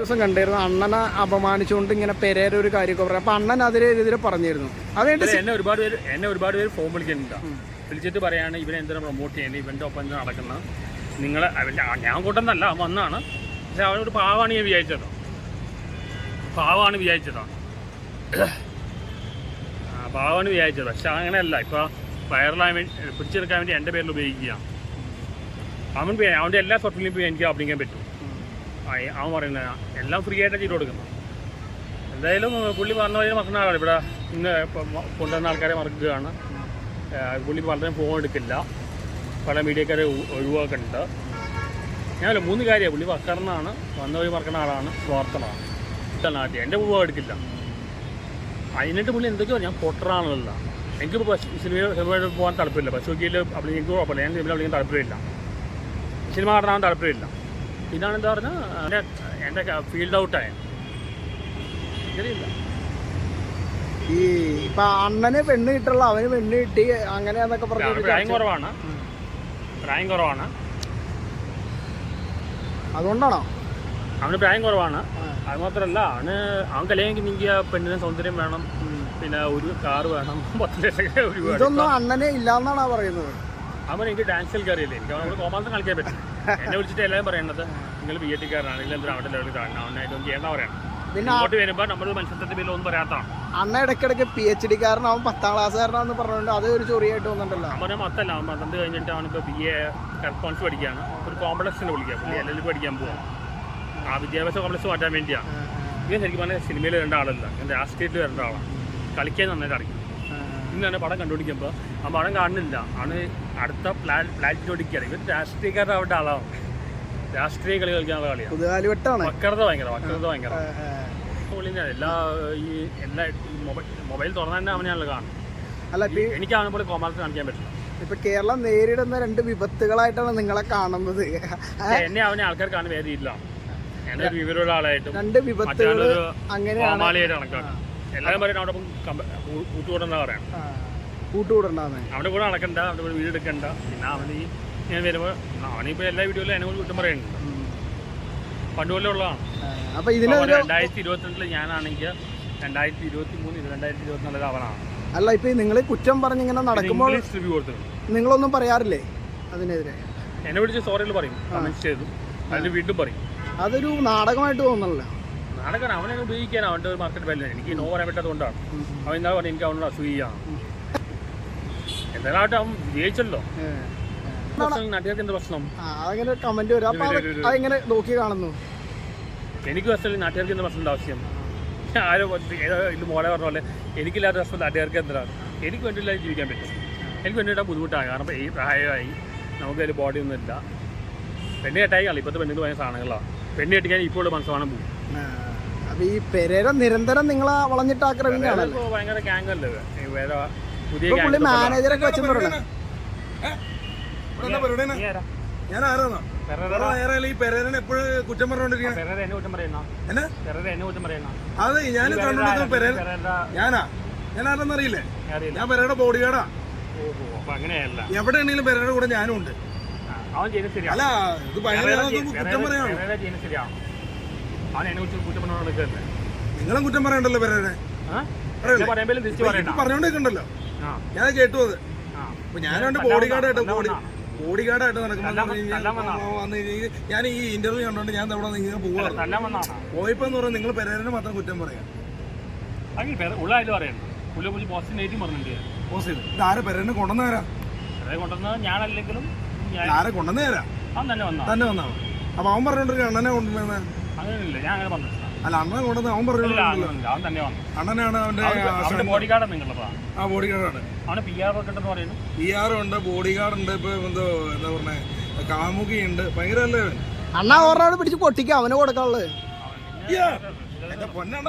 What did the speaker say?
ദിവസം കണ്ടിരുന്നു അണ്ണനെ അപമാനിച്ചുകൊണ്ട് ഇങ്ങനെ പെരേര ഒരു കാര്യമൊക്കെ പറയാം അപ്പൊ അണ്ണൻ അതിനെതിരെ പറഞ്ഞിരുന്നു. അതുകൊണ്ട് എന്നെ ഒരുപാട് പേര് എന്നെ ഒരുപാട് പേര് ഫോം വിളിക്കുന്നുണ്ട്. വിളിച്ചിട്ട് പറയാണ് ഇവനെ എന്തിനാ പ്രൊമോട്ട് ചെയ്യുന്നത് ഇവന്റെ ഒപ്പം എന്താ നടക്കുന്നത്? നിങ്ങളെ ഞാൻ കൂട്ടുന്നല്ല വന്നാണ്. പക്ഷെ അവനൊരു പാവാണ് ഞാൻ വിചാരിച്ചതോ. പാവാണ് വിചാരിച്ചതാ ആ, പാവാണ് വിചാരിച്ചത്. പക്ഷെ അങ്ങനെയല്ല. ഇപ്പൊ വൈറലാകാൻ വേണ്ടി പിടിച്ചെടുക്കാൻ വേണ്ടി എന്റെ പേരിൽ ഉപയോഗിക്കുക. അവൻ അവന്റെ അവന്റെ എല്ലാ സ്വപ്നങ്ങളും എനിക്ക് അഭിനയിക്കാൻ പറ്റും. അവൻ പറയുന്നത് എല്ലാം ഫ്രീ ആയിട്ട് ചെയ്ത് കൊടുക്കുന്നു എന്തായാലും പുള്ളി പറഞ്ഞ വഴി മറക്കുന്ന ആളാണ്. ഇവിടെ ഇന്ന് കൊണ്ടുവന്ന ആൾക്കാരെ മറക്കുകയാണ്. പുള്ളി പലരും ഫോൺ എടുക്കില്ല. പല മീഡിയക്കാരെ ഒഴിവാക്കുന്നുണ്ട്. ഞാനല്ല മൂന്ന് കാര്യമാണ്. പുള്ളി വക്കറന്നാണ് വന്ന വഴി മറക്കുന്ന ആളാണ് സ്വാർത്ഥനാണ് ഇതാണ് ആദ്യം. എന്റെ പൂവ എടുക്കില്ല. അതിനിട്ട് പുള്ളി എന്തൊക്കെയോ ഞാൻ പൊട്ടറാണല്ലോ എനിക്കിപ്പോൾ ബസ് സിനിമ സിനിമയിൽ പോകാൻ താല്പര്യമില്ല. ബസ് നോക്കിയിൽ അപ്പോൾ എനിക്ക് കുഴപ്പമില്ല. ഞാൻ സിനിമയിൽ അഭിനയിക്കാൻ താല്പര്യമില്ല. സിനിമ കാണാൻ താല്പര്യമില്ല. ഇതാണ് എന്താ പറഞ്ഞാൽ എന്റെ എന്റെ ഫീൽഡ് ഔട്ടായ ശരിയില്ല. ഈ ഇപ്പൊ അണ്ണന് പെണ്ണ് കിട്ടുള്ള അവന് പെണ്ണ് കിട്ടി അങ്ങനെ എന്നൊക്കെ പറഞ്ഞു പ്രായം കുറവാണ്. പ്രായം കുറവാണ്. അതുകൊണ്ടാണോ? അവന് പ്രായം കുറവാണ്. അത് മാത്രമല്ല അവന് അവൻ കല്യാണം നീക്കിയ പെണ്ണിന് സൗന്ദര്യം വേണം. പിന്നെ ഒരു കാറ് വേണം. പത്ത് ലക്ഷം. ഇതൊന്നും അണ്ണനെ ഇല്ലാന്നാണ് പറയുന്നത്? അവൻ എനിക്ക് ഡാൻസിൽ കയറിയില്ലേ? എനിക്ക് അവനോട് കോമാസം കളിക്കാൻ പറ്റും. എന്നെ വിളിച്ചിട്ട് എല്ലാവരും പറയുന്നത് നിങ്ങൾ ബി എ ടിക്കാരനാണെങ്കിൽ എന്തൊരു അവിടെ ലെവലിൽ കാണണം അവനായിട്ടൊന്നും ചെയ്യേണ്ട പറയണം പിന്നെ ഇങ്ങോട്ട് വരുമ്പോൾ നമ്മൾ മത്സരത്തിന്റെ പേരിൽ ഒന്നും പറയാത്തതാണ് അന്ന ഇടയ്ക്കിടയ്ക്ക് പി എച്ച് ഡി കാരൻ അവൻ പത്താം ക്ലാസ്സുകാരനാന്ന് പറഞ്ഞുകൊണ്ട് അത് ഒരു ചൊറിയായിട്ട് വന്നിട്ടുണ്ടല്ലോ. അവനെ പറഞ്ഞാൽ അവൻ പന്ത്രണ്ട് കഴിഞ്ഞിട്ട് അവനിപ്പോ ബി എ കറസ്പോൺസ് പഠിക്കുകയാണ് ഒരു കോംപ്ലക്സിന് വിളിക്കുക പുള്ളി എൽ എൽ പഠിക്കാൻ പോവാം. ആ വിദ്യാഭ്യാസ കോംപ്ലക്സ് മാറ്റാൻ വേണ്ടിയാണ് ഇവൻ ശരിക്കും പറഞ്ഞാൽ സിനിമയിൽ വരേണ്ട ആളല്ല. രാഷ്ട്രീയത്തിൽ വരേണ്ട ആളാണ് കളിക്കാൻ നന്നായിട്ട് അറിയും. ഇന്ന് തന്നെ പടം കണ്ടുപിടിക്കുമ്പോൾ ആ പടം കാണുന്നില്ല. ആണ് അടുത്ത പ്ലാൻ പ്ലാറ്റിനോടിക്കുകയാണ് ഇവർ രാഷ്ട്രീയക്കാരുടെ ആളാണ്. രാഷ്ട്രീയ കളി കളിക്കാനുള്ള കളിയാണ് വക്രത ഭയങ്കര വക്രത ഭയങ്കര. എല്ലാ ഈ എല്ലാ മൊബൈൽ മൊബൈൽ തുറന്നാൽ തന്നെ അവനെയാണല്ലോ കാണും അല്ല എനിക്ക് അവനെ പോലെ കാണിക്കാൻ പറ്റില്ല. ഇപ്പൊ കേരളം നേരിടുന്ന രണ്ട് വിപത്തുകളായിട്ടാണ് നിങ്ങളെ കാണുന്നത്. എന്നെ അവനെ ആൾക്കാർ കാണുന്ന ഇല്ല എന്നെ വിവരമുള്ള ആളായിട്ടും രണ്ട് വിപത്തുകൾ അങ്ങനെയാണ്. എല്ലാവരും പറയണം അവിടെ കൂട്ടുകൂടെന്നാ പറയണം ആ, അവിടെ കൂടെ നടക്കണ്ട അവിടെ കൂടെ വീട് എടുക്കണ്ട. പിന്നെ അവൻ ഈ ഞാൻ വരുമ്പോൾ അവനിപ്പോൾ എല്ലാ വീഡിയോയിലും എന്നെ കൂടി കുറ്റം പറയുന്നുണ്ട് പണ്ട് പോലെ ഉള്ളതാണ്. അപ്പൊ ഇതിനെതിരെ രണ്ടായിരത്തി ഇരുപത്തിരണ്ടിൽ ഞാനാണെങ്കിൽ രണ്ടായിരത്തി ഇരുപത്തി മൂന്ന് രണ്ടായിരത്തി ഇരുപത്തിനാലിൽ അവനാണ്. അല്ല ഇപ്പൊ നിങ്ങൾ കുറ്റം പറഞ്ഞിങ്ങനെ നടക്കുമ്പോൾ നിങ്ങളൊന്നും പറയാറില്ലേ അതിനെതിരെ? എന്നെ വിളിച്ച് സോറിയിൽ പറയും കമന്റ് ചെയ്തു അതിന് വീണ്ടും പറയും. അതൊരു നാടകമായിട്ട് തോന്നണല്ലോ. നാടകം അവനെ ഉപയോഗിക്കാൻ അവന്റെ ഒരു മാർക്കറ്റ് വാല്യൂ എനിക്ക് നോ പറയാൻ പറ്റാത്തതുകൊണ്ടാണ് അവൻ എന്താ പറഞ്ഞു എനിക്ക് അവനോട് അസൂയാണ് എന്തായാലും അവൻ ജയിച്ചല്ലോ ഏ. പ്രശ്നം നാട്ടുകാർക്ക് എന്ത് പ്രശ്നം? ആ, അതങ്ങനെ കമന്റ് വരും. അപ്പൊ അത് അതെങ്ങനെ നോക്കി കാണുന്നു? എനിക്ക് പ്രശ്നമില്ല നാട്ടുകാർക്ക് എന്താ പ്രശ്നമുണ്ട് ആവശ്യം ആരോ ഇത് മോളെ പറഞ്ഞ പോലെ എനിക്കില്ലാത്ത പ്രശ്നം നാട്ടുകാർക്ക് എന്താണ് എനിക്ക് വേണ്ടിയില്ലാതെ ജീവിക്കാൻ പറ്റും. എനിക്ക് വേണ്ടിയിട്ട് ബുദ്ധിമുട്ടാണ്. കാരണം ഈ പ്രായമായി നമുക്ക് അതിൽ ബോഡി ഒന്നും ഇല്ല. പെണ്ണ് കെട്ടായി കളി ഇപ്പോഴത്തെ പെണ്ണിന് ഭയങ്കര സാധനങ്ങളാണ്. പെണ്ണ് കെട്ടിക്കാൻ ഇപ്പോഴുള്ള മനസ്സാണ് പോകും അപ്പൊ ഈ പെരേര നിരന്തരം നിങ്ങളെ വളഞ്ഞിട്ട് ഭയങ്കര ഗ്യാങ് അല്ലേ വേറെ പുതിയ പുള്ളി മാനേജറൊക്കെ വെച്ച് ഇവിടെ. എന്താ പരിപാടി ഞാൻ ആരാന്നാ? ഈ പെരേരനെ എപ്പോഴും കുറ്റം പറഞ്ഞോണ്ടിരിക്കണേ. അതെ ഞാൻ കണ്ടോണ്ടിരിക്കുന്ന പെരേര ഞാനാ? ഞാൻ ആരെന്നറിയില്ലേ അറിയില്ല? ഞാൻ പെരയുടെ ബോഡി ഗാർഡാ എവിടെയാണെങ്കിലും പെരയുടെ കൂടെ ഞാനും ഉണ്ട്. അല്ല ഇത് ഭയങ്കര കുറ്റം പറയാണോ നിങ്ങളും കുറ്റം പറയണ്ടല്ലോ പറയണ്ട. പറഞ്ഞോണ്ടിരിക്കണ്ടല്ലോ. ഞാൻ കേട്ടു അത്. അപ്പൊ ഞാനുണ്ട് ബോഡി ഗാർഡായിട്ട് വന്നാ, ബോഡി ബോഡി നടക്കുമ്പോൾ വന്നാ. വന്ന് കഴിഞ്ഞ് ഞാൻ ഈ ഇന്റർവ്യൂ കണ്ടോണ്ട് ഞാൻ അവിടെ ഇങ്ങനെ പോവാറ് നല്ല വന്നാണ് പോയപ്പോ എന്ന് പറഞ്ഞാൽ നിങ്ങൾ പെരേരനെ മാത്രം കുറ്റം പറയാം. അങ്ങനെ ഉള്ളായാലും അറിയണ്ട? പുള്ളിയെ കുറിച്ച് പോസിറ്റീവ് നെഗറ്റീവ് പറഞ്ഞിട്ടുണ്ട്. ഇത് ആരെ പെരേരനെ കൊണ്ടുവന്നേരാ ഞാനല്ലെങ്കിലും ആരെ കൊണ്ടുവന്നേരാ തന്നെ വന്നാ. അപ്പൊ അവൻ പറഞ്ഞോണ്ടിരിക്കുക അണ്ണനെ കൊണ്ടുവന്നേ. അങ്ങനെയില്ല ഞാൻ അങ്ങനെ പറഞ്ഞിട്ടില്ല. അല്ല അണ്ണൻ കൊണ്ടുവന്ന് അവൻ ഇല്ല, അവൻ തന്നെ വന്നു. അണ്ണനാണ് അവന്റെ ബോഡി ഗാർഡ് നിങ്ങളപ്പാ ആ ബോഡി ഗാർഡാണ് അവന് പി ആർ ഒക്കെ ഉണ്ടെന്ന് പറയുന്നു. പി ആർ ഉണ്ട് ബോഡി ഗാർഡ് ഉണ്ട് ഇപ്പൊ എന്തോ എന്താ പറഞ്ഞേ കാമുകി ഉണ്ട് ഭയങ്കര അല്ലേ അണ്ണാ ഓർമ്മ പിടിച്ച് പൊട്ടിക്കാം അവന് കൊടുക്കാനുള്ളത്. പൊന്നണ്ണ